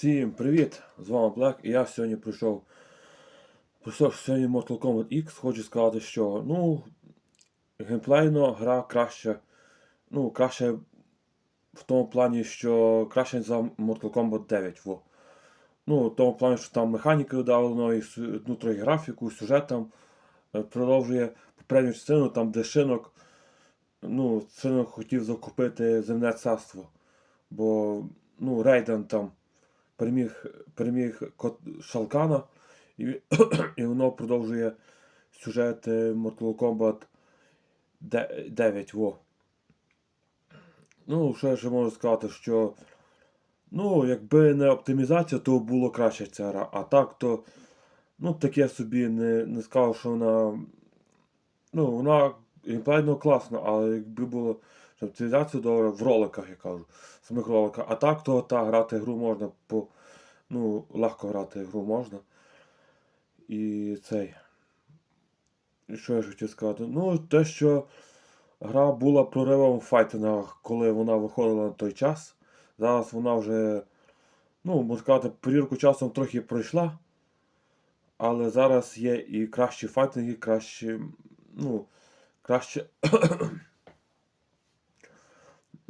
Всім привіт! З вами Black і я сьогодні прийшов. Прийшов сьогодні Mortal Kombat X. Хочу сказати, що ну, геймплейно гра краще. Ну, краще в тому плані, що краще за Mortal Kombat 9. Во. Ну, в тому плані, що там механіки додали, і ну, трохи графіку, сюжет там е, продовжує попередню частину, там де шинок. Ну, сильно хотів закупити земне царство. Бо ну, Рейден там переміг, переміг Шалкана, і, і воно продовжує сюжет е, Mortal Kombat 9. Во. Ну, я ще можу сказати, що ну, якби не оптимізація, то було краще ця гра. А так, то ну, таке собі не, не сказав, що вона. Ну, вона геймплейно класна, але якби було щоб оптимізація добре в роликах, я кажу, в самих роликах. А так, то та грати гру можна по. Ну, легко грати гру можна. І цей. І що я ж хотів сказати? Ну, те, що гра була проривом в файтингах, коли вона виходила на той час. Зараз вона вже, ну, можна сказати, перірку часом трохи пройшла. Але зараз є і кращі файтинги, кращі. Ну, краще.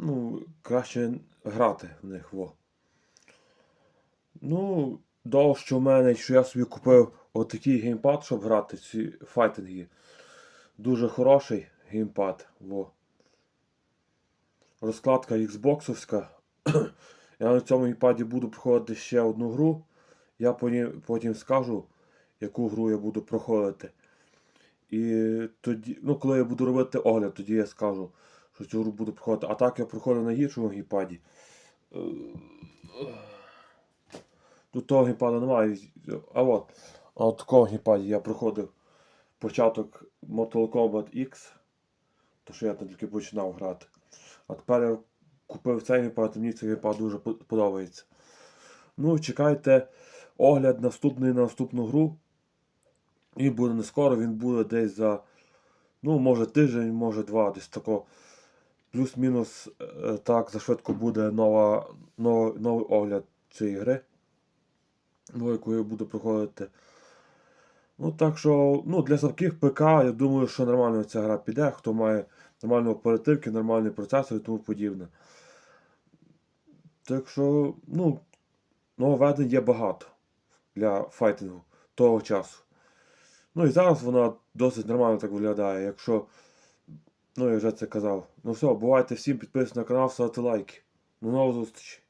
Ну, краще грати в них. Во. Ну, до що в мене, що я собі купив отакий геймпад, щоб грати ці файтинги. Дуже хороший геймпад. Во. Розкладка Xboxовська. я на цьому геймпаді буду проходити ще одну гру. Я потім скажу, яку гру я буду проходити. І тоді, ну, коли я буду робити огляд, тоді я скажу, що цю гру буду проходити. А так я проходив на гіршому геймпаді. Е, Тут того геймпада немає. А от. А от такого геймпаді я проходив початок Mortal Kombat X. То що я там тільки починав грати. А тепер я купив цей геймпад, і мені цей геймпад дуже подобається. Ну, чекайте огляд наступний на наступну гру. І буде не скоро, він буде десь за. Ну, може тиждень, може два, десь тако. Плюс-мінус е, так за швидко буде нова, нова, новий огляд цієї гри. Ну, яку я буду проходити. Ну, так що, ну, для слабких ПК, я думаю, що нормально ця гра піде, хто має нормальні оперативки, нормальний процесор і тому подібне. Так що, ну, нововведень є багато для файтингу того часу. Ну і зараз вона досить нормально так виглядає, якщо. Ну, я вже це казав. Ну все, бувайте всім, підписуйтесь на канал, ставте лайки. До нових зустрічей.